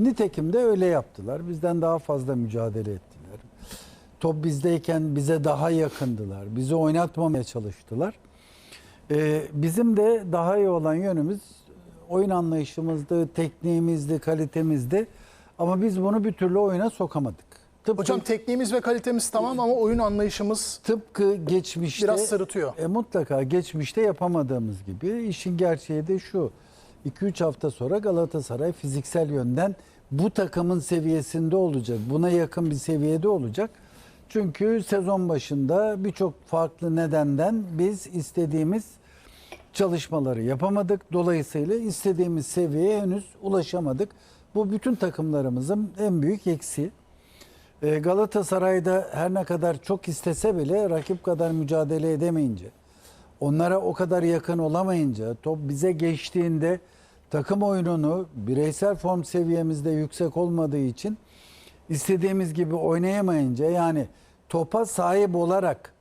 Nitekim de öyle yaptılar. Bizden daha fazla mücadele ettiler. Top bizdeyken bize daha yakındılar. Bizi oynatmamaya çalıştılar. Ee, bizim de daha iyi olan yönümüz oyun anlayışımızdı, tekniğimizdi, kalitemizdi. Ama biz bunu bir türlü oyuna sokamadık. Tıpkı, Hocam tekniğimiz ve kalitemiz tamam ama oyun anlayışımız tıpkı geçmişte biraz sırıtıyor. E, mutlaka geçmişte yapamadığımız gibi işin gerçeği de şu. 2-3 hafta sonra Galatasaray fiziksel yönden bu takımın seviyesinde olacak. Buna yakın bir seviyede olacak. Çünkü sezon başında birçok farklı nedenden biz istediğimiz çalışmaları yapamadık. Dolayısıyla istediğimiz seviyeye henüz ulaşamadık. Bu bütün takımlarımızın en büyük eksiği. E, Galatasaray'da her ne kadar çok istese bile rakip kadar mücadele edemeyince, onlara o kadar yakın olamayınca, top bize geçtiğinde takım oyununu bireysel form seviyemizde yüksek olmadığı için istediğimiz gibi oynayamayınca yani topa sahip olarak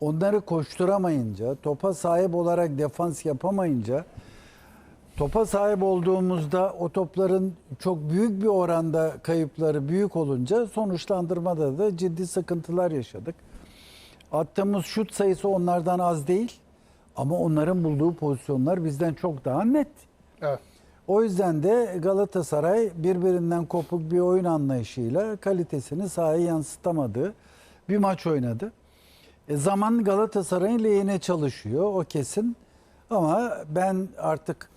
onları koşturamayınca, topa sahip olarak defans yapamayınca Topa sahip olduğumuzda o topların çok büyük bir oranda kayıpları büyük olunca sonuçlandırmada da ciddi sıkıntılar yaşadık. Attığımız şut sayısı onlardan az değil ama onların bulduğu pozisyonlar bizden çok daha net. Evet. O yüzden de Galatasaray birbirinden kopuk bir oyun anlayışıyla kalitesini sahaya yansıtamadığı bir maç oynadı. E, zaman Galatasaray'ın lehine çalışıyor o kesin. Ama ben artık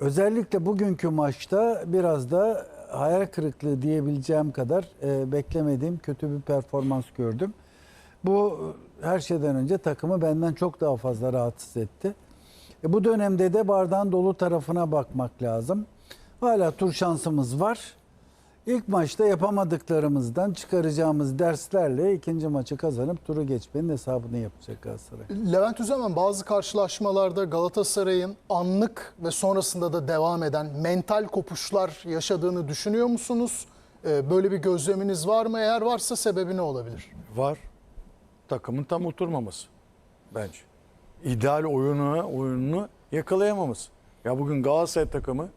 özellikle bugünkü maçta biraz da hayal kırıklığı diyebileceğim kadar e, beklemediğim kötü bir performans gördüm. Bu her şeyden önce takımı benden çok daha fazla rahatsız etti. E, bu dönemde de bardağın dolu tarafına bakmak lazım. Hala tur şansımız var. İlk maçta yapamadıklarımızdan çıkaracağımız derslerle ikinci maçı kazanıp turu geçmenin hesabını yapacak Galatasaray. Levent Üzemen bazı karşılaşmalarda Galatasaray'ın anlık ve sonrasında da devam eden mental kopuşlar yaşadığını düşünüyor musunuz? Ee, Böyle bir gözleminiz var mı? Eğer varsa sebebi ne olabilir? Var. Takımın tam oturmaması bence. İdeal oyunu, oyununu yakalayamaması. Ya bugün Galatasaray takımı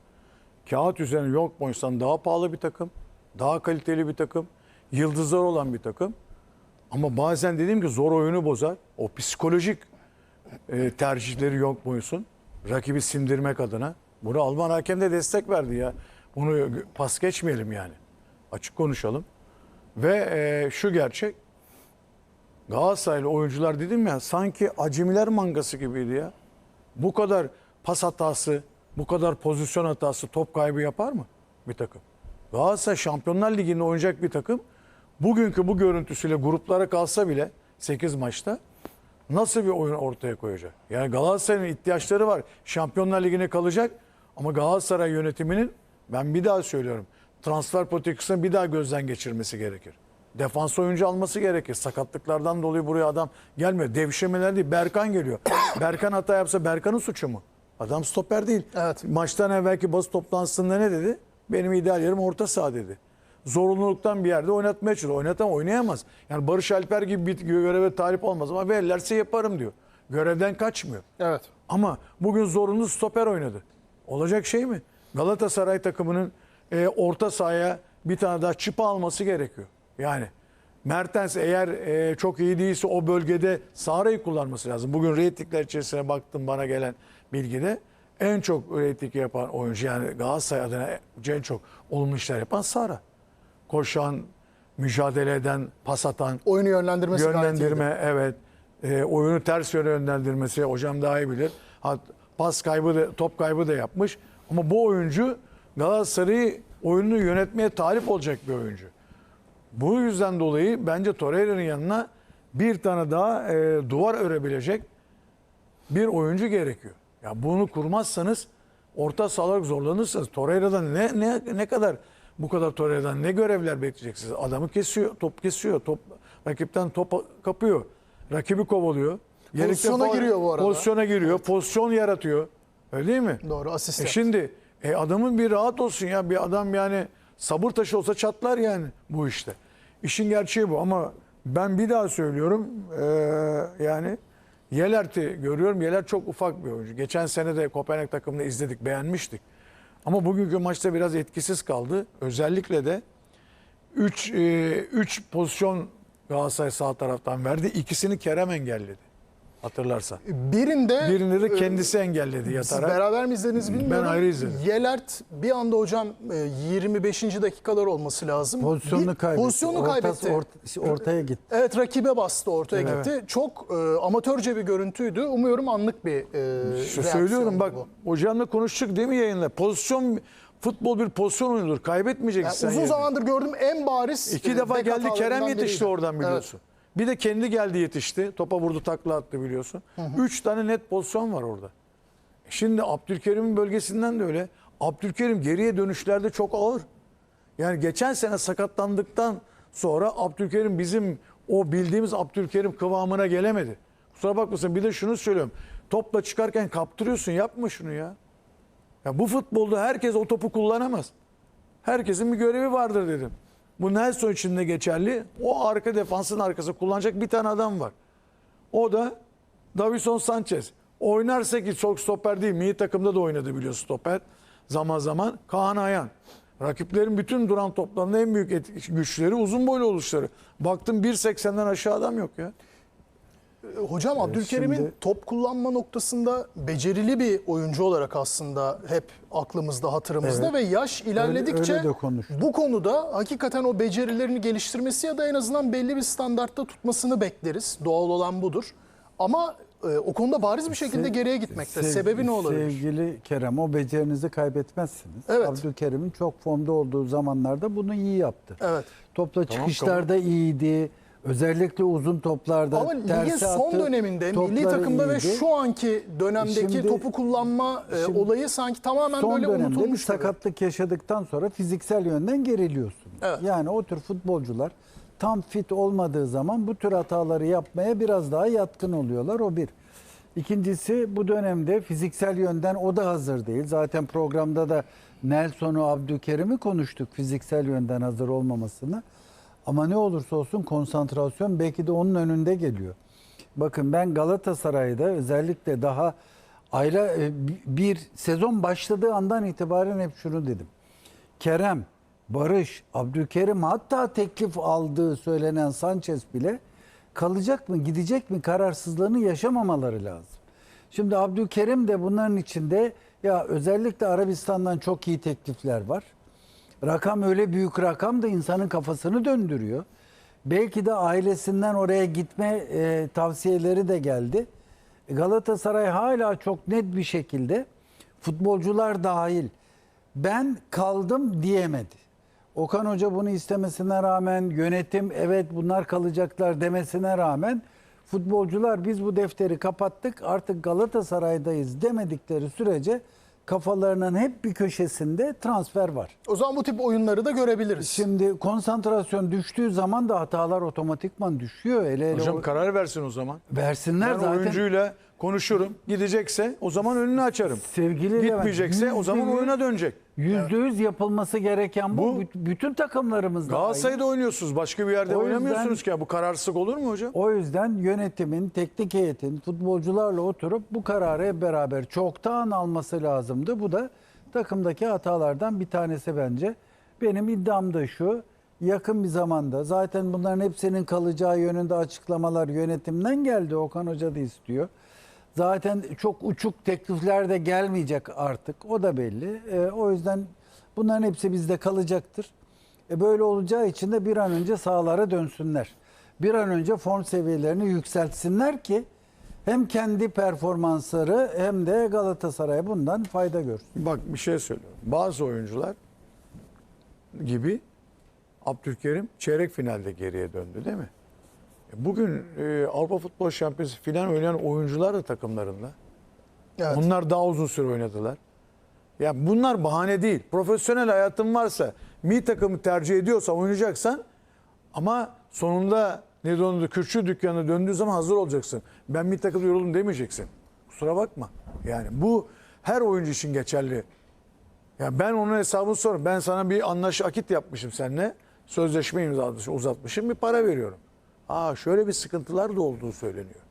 kağıt üzerine yok boysan daha pahalı bir takım, daha kaliteli bir takım, yıldızlar olan bir takım. Ama bazen dediğim ki zor oyunu bozar. O psikolojik e, tercihleri yok boysun. Rakibi sindirmek adına. Bunu Alman hakem de destek verdi ya. Bunu pas geçmeyelim yani. Açık konuşalım. Ve e, şu gerçek. Galatasaraylı oyuncular dedim ya sanki acemiler mangası gibiydi ya. Bu kadar pas hatası, bu kadar pozisyon hatası, top kaybı yapar mı bir takım? Galatasaray Şampiyonlar Ligi'nde oynayacak bir takım. Bugünkü bu görüntüsüyle gruplara kalsa bile 8 maçta nasıl bir oyun ortaya koyacak? Yani Galatasaray'ın ihtiyaçları var. Şampiyonlar Ligi'ne kalacak ama Galatasaray yönetiminin ben bir daha söylüyorum. Transfer politikasını bir daha gözden geçirmesi gerekir. Defans oyuncu alması gerekir. Sakatlıklardan dolayı buraya adam gelmiyor. Devşirmeler değil. Berkan geliyor. Berkan hata yapsa Berkan'ın suçu mu? Adam stoper değil. Evet. Maçtan evvelki basın toplantısında ne dedi? Benim ideal yerim orta saha dedi. Zorunluluktan bir yerde oynatmaya çalışıyor. Oynatam oynayamaz. Yani Barış Alper gibi bir göreve talip olmaz ama verirlerse yaparım diyor. Görevden kaçmıyor. Evet. Ama bugün zorunlu stoper oynadı. Olacak şey mi? Galatasaray takımının e, orta sahaya bir tane daha çıpa alması gerekiyor. Yani Mertens eğer e, çok iyi değilse o bölgede Sara'yı kullanması lazım. Bugün reytingler içerisine baktım bana gelen bilgide. En çok reyting yapan oyuncu yani Galatasaray adına en çok olumlu işler yapan Sara. Koşan, mücadele eden, pas atan, Oyunu yönlendirmesi. Yönlendirme evet. E, oyunu ters yöne yönlendirmesi hocam daha iyi bilir. Ha, pas kaybı da top kaybı da yapmış. Ama bu oyuncu Galatasaray'ı oyununu yönetmeye talip olacak bir oyuncu. Bu yüzden dolayı bence Torreira'nın yanına bir tane daha e, duvar örebilecek bir oyuncu gerekiyor. Ya bunu kurmazsanız orta sahalar zorlanırsınız. Torreira'dan ne ne ne kadar bu kadar Torreira'dan ne görevler bekleyeceksiniz? Adamı kesiyor, top kesiyor, top rakipten top kapıyor. Rakibi kovalıyor. Pozisyona faul- giriyor bu arada. Pozisyona giriyor, pozisyon yaratıyor. Öyle değil mi? Doğru asist E şimdi e adamın bir rahat olsun ya. Bir adam yani sabır taşı olsa çatlar yani bu işte. İşin gerçeği bu ama ben bir daha söylüyorum eee, yani Yelert'i görüyorum. Yeler çok ufak bir oyuncu. Geçen sene de Kopenhag takımını izledik, beğenmiştik. Ama bugünkü maçta biraz etkisiz kaldı. Özellikle de 3 3 pozisyon Galatasaray sağ taraftan verdi. İkisini Kerem engelledi. Hatırlarsan. Birinde Birini de e, kendisi engelledi Siz yatarak. beraber mi izlediniz bilmiyorum. ayrı izledim. Yelert bir anda hocam e, 25. dakikalar olması lazım. Pozisyonunu Bir- kaybetti. Pozisyonu Ortası- kaybetti. ort- ortaya gitti. Evet rakibe bastı ortaya Evet. gitti. Çok e, amatörce bir görüntüydü. Umuyorum anlık bir e, reaksiyon söylüyorum bak bu. hocamla konuştuk değil mi yayında? Pozisyon futbol bir pozisyon oyunudur. Kaybetmeyeceksin Yani uzun yerini. zamandır gördüğüm en bariz İki e, defa geldi Kerem yetişti biriydi. oradan biliyorsun. Bir de kendi geldi yetişti. Topa vurdu takla attı biliyorsun. Üç tane net pozisyon var orada. Şimdi Abdülkerim'in bölgesinden de öyle. Abdülkerim geriye dönüşlerde çok ağır. Yani geçen sene sakatlandıktan sonra Abdülkerim bizim o bildiğimiz Abdülkerim kıvamına gelemedi. Kusura bakmasın bir de şunu söylüyorum. Topla çıkarken kaptırıyorsun yapma şunu ya. Ya bu futbolda herkes o topu kullanamaz. Herkesin bir görevi vardır dedim. Bu Nelson için de geçerli. O arka defansın arkası kullanacak bir tane adam var. O da Davison Sanchez. Oynarsa ki çok stoper değil. Milli takımda da oynadı biliyor stoper. Zaman zaman Kaan Ayan. Rakiplerin bütün duran toplarında en büyük güçleri uzun boylu oluşları. Baktım 1.80'den aşağı adam yok ya. E, Hocam Abdülkerim'in şimdi- top kullanma noktasında becerili bir oyuncu olarak aslında hep aklımızda, hatırımızda Evet. ve yaş ilerledikçe öyle konuştuk. bu konuda hakikaten o becerilerini geliştirmesi ya da en azından belli bir standartta tutmasını bekleriz. Doğal olan budur. Ama e, o konuda bariz bir şekilde Se- geriye gitmekte. Sev- Sebebi ne olabilir? Sevgili Kerem o becerinizi kaybetmezsiniz. Evet. Abdülkerim'in çok formda olduğu zamanlarda bunu iyi yaptı. Evet. Topla çıkışlarda iyiydi. Özellikle uzun toplarda. Ama ligin tersi son attı, döneminde milli topları takımda ve iyiydi. şu anki dönemdeki Şimdi- topu kullanma e, şimdi olayı sanki tamamen son böyle dönemde bir unutulmuş. gibi. sakatlık yaşadıktan sonra fiziksel yönden geriliyorsun. Evet. Yani o tür futbolcular tam fit olmadığı zaman bu tür hataları yapmaya biraz daha yatkın oluyorlar. O bir. İkincisi bu dönemde fiziksel yönden o da hazır değil. Zaten programda da Nelson'u, Abdülkerim'i konuştuk fiziksel yönden hazır olmamasını. Ama ne olursa olsun konsantrasyon belki de onun önünde geliyor. Bakın ben Galatasaray'da özellikle daha ayla e, bir sezon başladığı andan itibaren hep şunu dedim. Kerem, Barış, Abdülkerim hatta teklif aldığı söylenen Sanchez bile kalacak mı gidecek mi kararsızlığını yaşamamaları lazım. Şimdi Abdülkerim de bunların içinde ya özellikle Arabistan'dan çok iyi teklifler var. Rakam öyle büyük rakam da insanın kafasını döndürüyor. Belki de ailesinden oraya gitme e, tavsiyeleri de geldi. Galatasaray hala çok net bir şekilde futbolcular dahil ben kaldım diyemedi. Okan Hoca bunu istemesine rağmen yönetim evet bunlar kalacaklar demesine rağmen futbolcular biz bu defteri kapattık artık Galatasaray'dayız demedikleri sürece kafalarının hep bir köşesinde transfer var. O zaman bu tip oyunları da görebiliriz. Şimdi konsantrasyon düştüğü zaman da hatalar otomatikman düşüyor. Hele hele Hocam o- karar versin o zaman. versinler Ben zaten. oyuncuyla konuşurum. Gidecekse o zaman önünü açarım. Sevgili Levent, Gitmeyecekse o zaman yüzde oyuna dönecek. Yüzde yüz yapılması gereken bu. Bu- Büt- bütün takımlarımızda. aynı. Galatasaray'da oynuyorsunuz. Başka bir yerde O yüzden- oynamıyorsunuz ki. ya. Bu kararsızlık olur mu hocam? O yüzden yönetimin, teknik heyetin, futbolcularla oturup bu kararı hep beraber çoktan alması lazımdı. Bu da takımdaki hatalardan bir tanesi bence. Benim iddiam da şu. Yakın bir zamanda zaten bunların hepsinin kalacağı yönünde açıklamalar yönetimden geldi. Okan Hoca da istiyor. Zaten çok uçuk teklifler de gelmeyecek artık. O da belli. Ee, o yüzden bunların hepsi bizde kalacaktır. E böyle olacağı için de bir an önce sahalara dönsünler. Bir an önce form seviyelerini yükseltsinler ki hem kendi performansları hem de Galatasaray bundan fayda görsün. Bak bir şey söylüyorum. Bazı oyuncular gibi Abdülkerim çeyrek finalde geriye döndü değil mi? Bugün e, Avrupa Futbol Şampiyonası final oynayan oyuncular da takımlarında. Evet. Onlar daha uzun süre oynadılar. Ya bunlar bahane değil. Profesyonel hayatın varsa, mi takımı tercih ediyorsa oynayacaksan ama sonunda ne dondu kürçü dükkanına döndüğü zaman hazır olacaksın. Ben mi takımda yoruldum demeyeceksin. Kusura bakma. Yani bu her oyuncu için geçerli. Ya ben onun hesabını sorarım. Ben sana bir anlaş akit yapmışım seninle. Sözleşme imzalamışım, uzatmışım. Bir para veriyorum. Aa şöyle bir sıkıntılar da olduğu söyleniyor.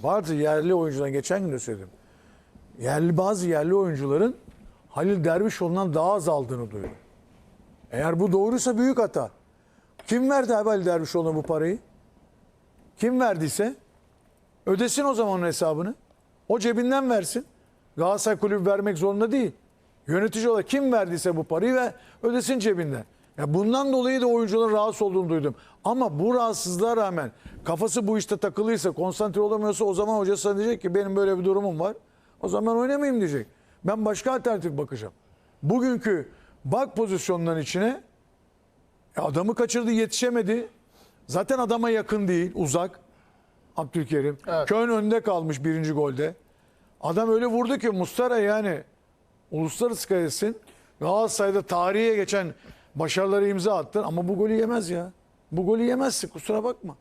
Vardı yerli oyuncudan geçen gün de söyledim. Yerli bazı yerli oyuncuların Halil Dervişoğlu'ndan daha az aldığını duydum. Eğer bu doğruysa büyük hata. Kim verdi abi Ali Dervişoğlu'na bu parayı? Kim verdiyse ödesin o zaman hesabını. O cebinden versin. Galatasaray kulübü vermek zorunda değil. Yönetici olarak kim verdiyse bu parayı ve ödesin cebinden. Ya bundan dolayı da oyuncuların rahatsız olduğunu duydum. Ama bu rahatsızlığa rağmen kafası bu işte takılıysa, konsantre olamıyorsa o zaman hoca sana diyecek ki benim böyle bir durumum var. O zaman ben oynamayayım diyecek. Ben başka alternatif bakacağım. Bugünkü bak pozisyonların içine e adamı kaçırdı yetişemedi. Zaten adama yakın değil uzak. Abdülkerim. Evet. Kön önde kalmış birinci golde. Adam öyle vurdu ki Mustara yani uluslararası kalesin Galatasaray'da tarihe geçen başarıları imza attın ama bu golü yemez ya. Bu golü yemezsin kusura bakma.